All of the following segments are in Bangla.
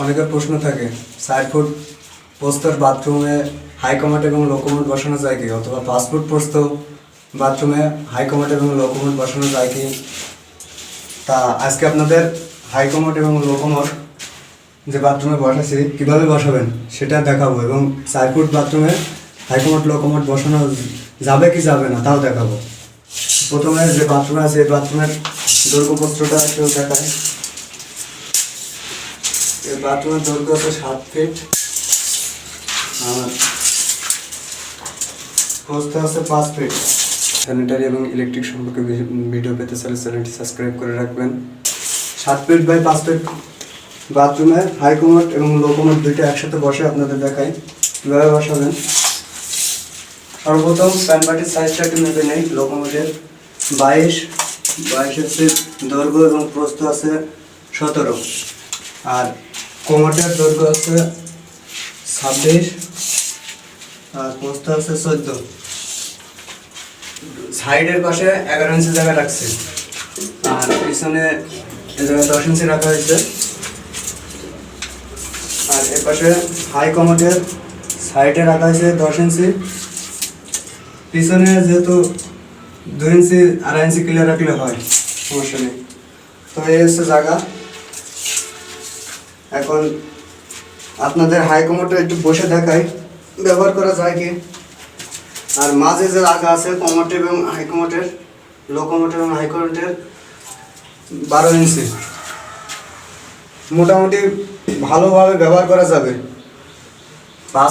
অনেকের প্রশ্ন থাকে ফুট পোস্তর বাথরুমে হাই কমাট এবং লো কমাট বসানো যায় কি? অথবা পাসপোর্ট পোস্ত বাথরুমে হাই কমাট এবং লো কমাট বসানো যায় কি? তা আজকে আপনাদের হাই কমাট এবং লো কমাট যে বাথরুমে বসাচ্ছি, কীভাবে বসাবেন সেটা দেখাবো এবং চার বাথরুমে হাই কমাট লো বসানো যাবে কি যাবে না তাও দেখাবো। প্রথমে যে বাথরুমে আছে, এই বাথরুমের দৈর্ঘ্যপত্রটা একটু দেখায় এই বাথরুমের দৈর্ঘ্য আছে সাত ফিট আর প্রস্থ আছে পাঁচ ফিট স্যানিটারি এবং ইলেকট্রিক সম্পর্কে ভিডিও পেতে চাইলে চ্যানেলটি সাবস্ক্রাইব করে রাখবেন। সাত ফিট বাই পাঁচ ফিট বাথরুমে হাই কমোড এবং লো কমোড দুইটা একসাথে বসে আপনাদের দেখাই। কীভাবে বসাবেন? সর্বপ্রথম প্যানবাটির সাইজটা একটু নেবে নেই লো কমোডের বাইশ বাইশ হচ্ছে দৈর্ঘ্য এবং প্রস্থ আছে সতেরো। আর কোমরের দৈর্ঘ্য আছে ছাব্বিশ আর প্রস্থ আছে চোদ্দ। সাইডের পাশে এগারো ইঞ্চি জায়গা রাখছে। আর পিছনে দশ ইঞ্চি রাখা হয়েছে। আর এ পাশে হাই কমোডের সাইডে রাখা হয়েছে দশ ইঞ্চি। পিছনে যেহেতু দুই ইঞ্চি, আড়াই ইঞ্চি ক্লিয়ার রাখলে হয়, সমস্যা নেই। তো এই হচ্ছে জায়গা। এখন আপনাদের হাই কমোডটা একটু বসে দেখাই, ব্যবহার করা যায় কি? আর মাঝে যে জায়গা আছে কমোট এবং হাই কমোটের লো কমোট এবং হাই কমোটের বারো ইঞ্চি। মোটামুটি ভালোভাবে ব্যবহার করা যাবে।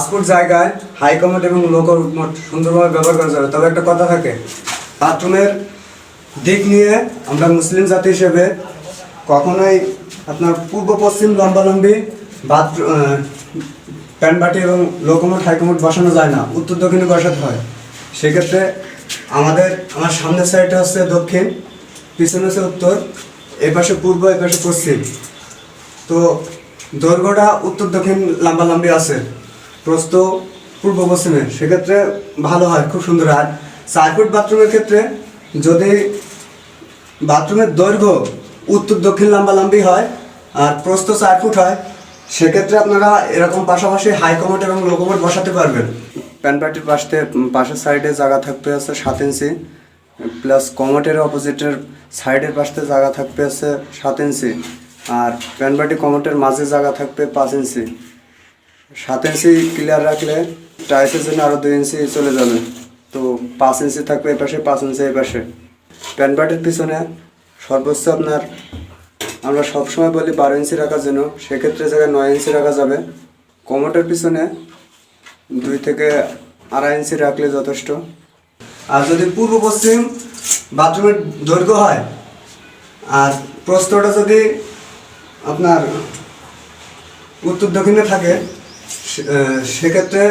ফুট জায়গায় হাই কমোট এবং লো কমোট সুন্দরভাবে ব্যবহার করা যাবে। তবে একটা কথা থাকে বাথরুমের দিক নিয়ে আমরা মুসলিম জাতি হিসেবে কখনোই আপনার পূর্ব, পশ্চিম, লম্বালম্বি বাথরুম প্যানবাটি এবং লোকমোট হাইকমোট বসানো যায় না। উত্তর, দক্ষিণে বসাতে হয়। সেক্ষেত্রে আমাদের, আমার সামনের সাইডটা হচ্ছে দক্ষিণ, পিছনে হচ্ছে উত্তর এই পাশে পূর্ব এই পাশে পশ্চিম। তো দৈর্ঘ্যটা উত্তর, দক্ষিণ, লম্বালম্বি আছে। প্রস্থ পূর্ব, পশ্চিমে। সেক্ষেত্রে ভালো হয়, খুব সুন্দর আর চার ফুট বাথরুমের ক্ষেত্রে যদি বাথরুমের দৈর্ঘ্য উত্তর দক্ষিণ লম্বালম্বি হয়, আর প্রস্থ চার ফুট হয়। সেক্ষেত্রে আপনারা এরকম পাশাপাশি হাই কমোড এবং লো কমোড বসাতে পারবেন। প্যান পার্টির পাশে পাশের সাইডে জায়গা থাকবে আছে সাত ইঞ্চি প্লাস কমোটের অপোজিটের সাইডের পাশে জায়গা থাকবে আছে সাত ইঞ্চি, আর প্যান পার্টি কমোটের মাঝে জায়গা থাকবে পাঁচ ইঞ্চি। সাত ইঞ্চি ক্লিয়ার রাখলে টাইসের জন্য আরও দুই ইঞ্চি চলে যাবে। তো পাঁচ ইঞ্চি থাকবে এই পাশে পাঁচ ইঞ্চি এই পাশে প্যানপাটির পিছনে সর্বোচ্চ আপনার, আমরা সবসময় বলি বারো ইঞ্চি রাখার জন্য, সেক্ষেত্রে জায়গায় নয় ইঞ্চি রাখা যাবে। কমোটের পিছনে দুই থেকে আড়াই ইঞ্চি রাখলে যথেষ্ট। আর যদি পূর্ব পশ্চিম বাথরুমের দৈর্ঘ্য হয়, আর প্রস্তটা যদি আপনার উত্তর দক্ষিণে থাকে সেক্ষেত্রে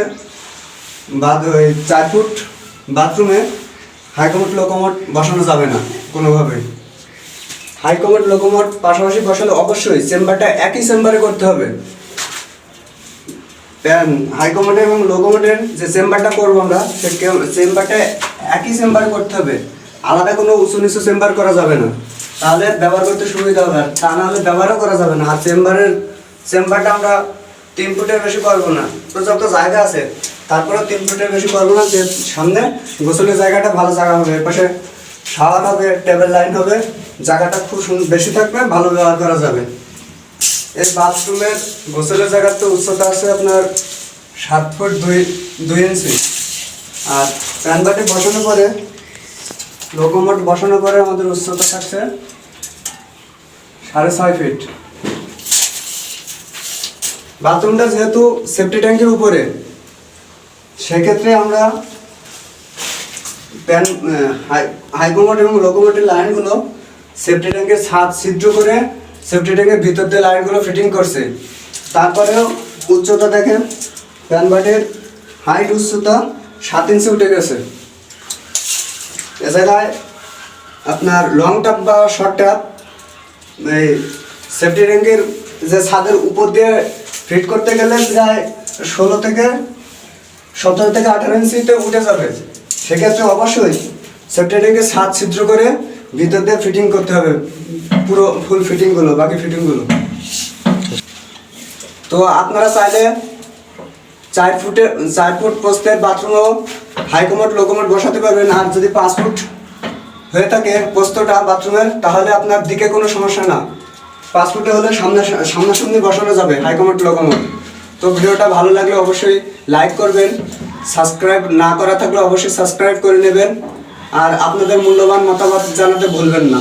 ওই চার ফুট বাথরুমে হাইকমোট লোকমোট বসানো যাবে না কোনোভাবেই। হাইকমোট লোকমোট পাশাপাশি বসালে অবশ্যই চেম্বারটা একই চেম্বারে করতে হবে। হাইকমোটে এবং লোকোমোটের যে চেম্বারটা করব আমরা, সে চেম্বারটা একই চেম্বারে করতে হবে। আলাদা কোনো উঁচু নিচু চেম্বার করা যাবে না। তাহলে ব্যবহার করতে সুবিধা হবে। আর তা নাহলে ব্যবহারও করা যাবে না। আর চেম্বারের চেম্বারটা আমরা তিন ফুটের বেশি করব না। পর্যাপ্ত জায়গা আছে। তারপরেও তিন ফুটের বেশি করব না। যে সামনে গোসলের জায়গাটা ভালো জায়গা হবে। এপাশে শাওয়ার হবে, টেবিল লাইন হবে। জায়গাটা খুব বেশি থাকবে, ভালো ব্যবহার করা যাবে। এই বাথরুমের গোসলের জায়গার তো উচ্চতা আছে আপনার সাত ফুট দুই দুই ইঞ্চি। আর প্যানবাটি বসানোর পরে, লোকোমোট বসানোর পরে আমাদের উচ্চতা থাকছে সাড়ে ছয় ফিট। বাথরুমটা যেহেতু সেফটি ট্যাঙ্কের উপরে, সেক্ষেত্রে আমরা প্যান হাইকোমোট এবং লোকোমোটের লাইনগুলো সেফটি ট্যাঙ্কের ছাদ ছিদ্র করে সেফটি ট্যাঙ্কের ভিতর দিয়ে লাইনগুলো ফিটিং করছে। তারপরেও উচ্চতা দেখেন প্যানবাটের হাইট উচ্চতা সাত ইঞ্চি উঠে গেছে। এ জায়গায় আপনার লং টাপ বা শর্ট টাপ এই সেফটি ট্যাঙ্কের যে ছাদের উপর দিয়ে ফিট করতে গেলে প্রায় ষোলো থেকে সতেরো থেকে আঠারো ইঞ্চিতে উঠে যাবে। সেক্ষেত্রে অবশ্যই সেফটি ট্যাঙ্কে ছাদ ছিদ্র করে ভিতর দিয়ে ফিটিং করতে হবে। পুরো ফুল ফিটিংগুলো বাকি ফিটিংগুলো তো আপনারা চাইলে চার ফুটের চার ফুট পোস্টের বাথরুমও হাইকমোড লোকোমোড বসাতে পারবেন। আর যদি পাঁচ ফুট হয়ে থাকে পোস্তটা বাথরুমের তাহলে আপনার দিকে কোনো সমস্যা না। পাঁচ ফুটে হলে সামনে, সামনাসামনি বসানো যাবে হাইকমোড লোকোমোড তো ভিডিওটা ভালো লাগলে অবশ্যই লাইক করবেন। সাবস্ক্রাইব না করা থাকলে অবশ্যই সাবস্ক্রাইব করে নেবেন। আর আপনাদের মূল্যবান মতামত জানাতে ভুলবেন না।